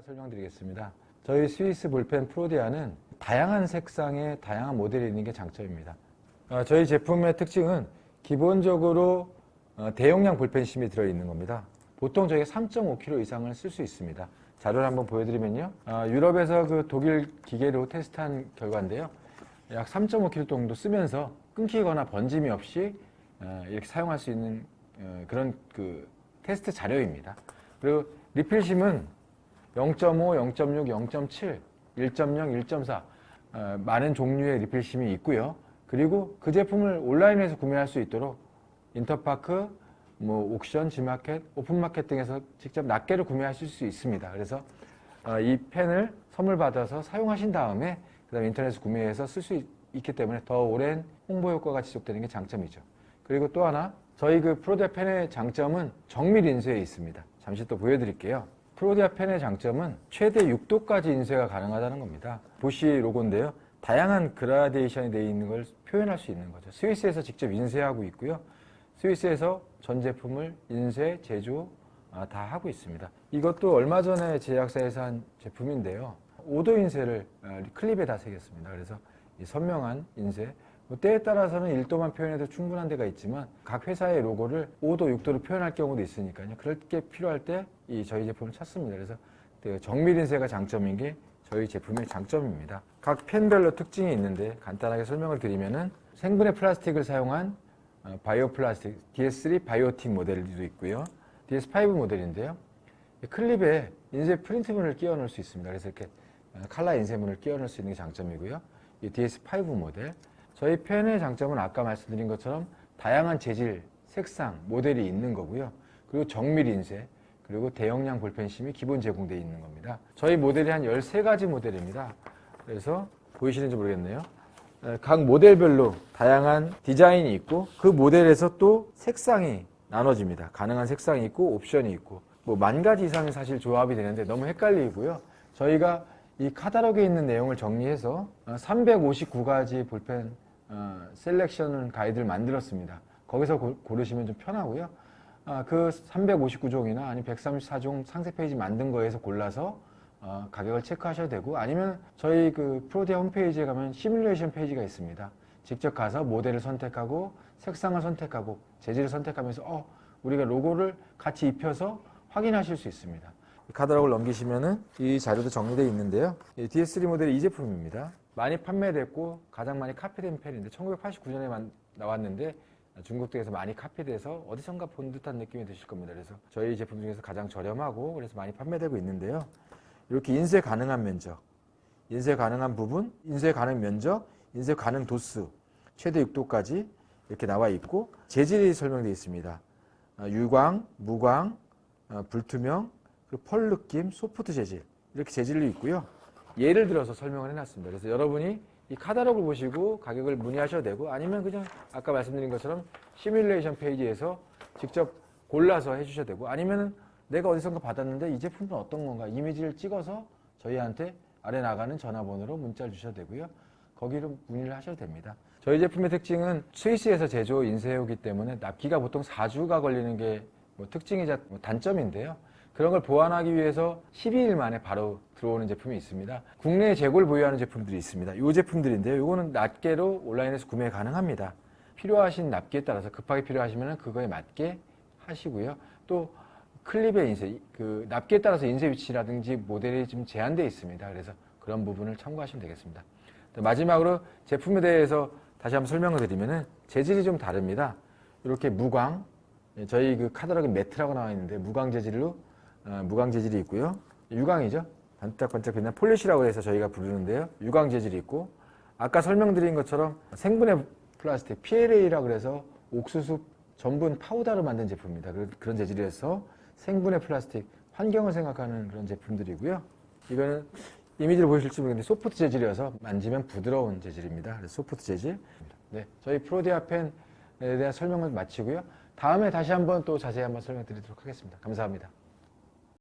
설명드리겠습니다. 저희 스위스 볼펜 프로디아는 다양한 색상의 다양한 모델이 있는 게 장점입니다. 어, 저희 제품의 특징은 기본적으로 어, 대용량 볼펜심이 들어있는 겁니다. 보통 저희가 3.5kg 이상을 쓸 수 있습니다. 자료를 한번 보여드리면요. 어, 유럽에서 그 독일 기계로 테스트한 결과인데요. 약 3.5kg 정도 쓰면서 끊기거나 번짐이 없이 어, 이렇게 사용할 수 있는 어, 그런 그 테스트 자료입니다. 그리고 리필심은 0.5, 0.6, 0.7, 1.0, 1.4 어, 많은 종류의 리필심이 있고요. 그리고 그 제품을 온라인에서 구매할 수 있도록 인터파크, 뭐 옥션, 지마켓, 오픈마켓 등에서 직접 낱개를 구매하실 수 있습니다. 그래서 어, 이 펜을 선물 받아서 사용하신 다음에 그다음 인터넷에서 구매해서 쓸 수 있기 때문에 더 오랜 홍보 효과가 지속되는 게 장점이죠. 그리고 또 하나 저희 그 프로디아 펜의 장점은 정밀 인쇄에 있습니다. 잠시 또 보여드릴게요. 프로디아 펜의 장점은 최대 6도까지 인쇄가 가능하다는 겁니다. 보시 로고인데요. 다양한 그라데이션이 되어 있는 걸 표현할 수 있는 거죠. 스위스에서 직접 인쇄하고 있고요. 스위스에서 전 제품을 인쇄, 제조 아, 다 하고 있습니다. 이것도 얼마 전에 제약사에서 한 제품인데요. 5도 인쇄를 아, 클립에다 새겼습니다. 그래서 이 선명한 인쇄, 뭐 때에 따라서는 1도만 표현해도 충분한 데가 있지만 각 회사의 로고를 5도, 6도로 표현할 경우도 있으니까요. 그럴 게 필요할 때 이 저희 제품을 찾습니다. 그래서 그 정밀 인쇄가 장점인 게 저희 제품의 장점입니다. 각 펜별로 특징이 있는데 간단하게 설명을 드리면은 생분해 플라스틱을 사용한 어, 바이오 플라스틱 DS3 바이오틱 모델도 있고요. DS5 모델인데요. 이 클립에 인쇄 프린트문을 끼워 넣을 수 있습니다. 그래서 이렇게 어, 칼라 인쇄문을 끼워 넣을 수 있는 게 장점이고요. 이 DS5 모델. 저희 펜의 장점은 아까 말씀드린 것처럼 다양한 재질, 색상, 모델이 있는 거고요. 그리고 정밀 인쇄, 그리고 대용량 볼펜심이 기본 제공되어 있는 겁니다. 저희 모델이 한 13가지 모델입니다. 그래서 보이시는지 모르겠네요. 에, 각 모델별로 다양한 디자인이 있고 그 모델에서 또 색상이 나눠집니다. 가능한 색상이 있고 옵션이 있고 뭐 만 가지 이상이 사실 조합이 되는데 너무 헷갈리고요. 저희가 이 카탈로그에 있는 내용을 정리해서 359가지 볼펜 어, 셀렉션 가이드를 만들었습니다. 거기서 고, 고르시면 좀 편하고요. 아, 그 359종이나 아니 134종 상세 페이지 만든 거에서 골라서 어, 가격을 체크하셔도 되고 아니면 저희 그 프로디아 홈페이지에 가면 시뮬레이션 페이지가 있습니다. 직접 가서 모델을 선택하고 색상을 선택하고 재질을 선택하면서 어, 우리가 로고를 같이 입혀서 확인하실 수 있습니다. 카talog을 넘기시면은 이 자료도 정리되어 있는데요. 이 DS3 모델이 이 제품입니다. 많이 판매됐고 가장 많이 카피된 펜인데 1989년에 나왔는데 중국 등에서 많이 카피돼서 어디선가 본 듯한 느낌이 드실 겁니다. 그래서 저희 제품 중에서 가장 저렴하고 그래서 많이 판매되고 있는데요. 이렇게 인쇄 가능한 면적, 인쇄 가능한 부분, 인쇄 가능 면적, 인쇄 가능 도수, 최대 6도까지 이렇게 나와 있고 재질이 설명되어 있습니다. 어, 유광, 무광, 어, 불투명, 펄 느낌, 소프트 재질 이렇게 재질로 있고요. 예를 들어서 설명을 해놨습니다. 그래서 여러분이 이 카탈로그를 보시고 가격을 문의하셔도 되고 아니면 그냥 아까 말씀드린 것처럼 시뮬레이션 페이지에서 직접 골라서 해주셔도 되고 아니면 내가 어디선가 받았는데 이 제품은 어떤 건가 이미지를 찍어서 저희한테 아래 나가는 전화번호로 문자를 주셔도 되고요. 거기로 문의를 하셔도 됩니다. 저희 제품의 특징은 스위스에서 제조 인쇄해오기 때문에 납기가 보통 4주가 걸리는 게 뭐 특징이자 뭐 단점인데요. 그런 걸 보완하기 위해서 12일 만에 바로 들어오는 제품이 있습니다. 국내에 재고를 보유하는 제품들이 있습니다. 이 제품들인데요. 이거는 낱개로 온라인에서 구매 가능합니다. 필요하신 납기에 따라서 급하게 필요하시면 그거에 맞게 하시고요. 또 클립의 인쇄, 그 납기에 따라서 인쇄 위치라든지 모델이 좀 제한되어 있습니다. 그래서 그런 부분을 참고하시면 되겠습니다. 마지막으로 제품에 대해서 다시 한번 설명을 드리면은 재질이 좀 다릅니다. 이렇게 무광, 예, 저희 그 카talog에 매트라고 나와 있는데 무광 재질로 어, 무광 재질이 있고요. 유광이죠. 반짝반짝 빛나는 폴리시라고 해서 저희가 부르는데요. 유광 재질이 있고 아까 설명드린 것처럼 생분해 플라스틱 PLA라고 그래서 옥수수 전분 파우더로 만든 제품입니다. 그- 그런 재질이어서 생분해 플라스틱 환경을 생각하는 그런 제품들이고요. 이거는 이미지를 보실지 모르겠는데 소프트 재질이어서 만지면 부드러운 재질입니다. 그래서 소프트 재질. 네, 저희 프로디아 펜에 대한 설명을 마치고요. 다음에 다시 한번 또 자세히 한번 설명드리도록 하겠습니다. 감사합니다.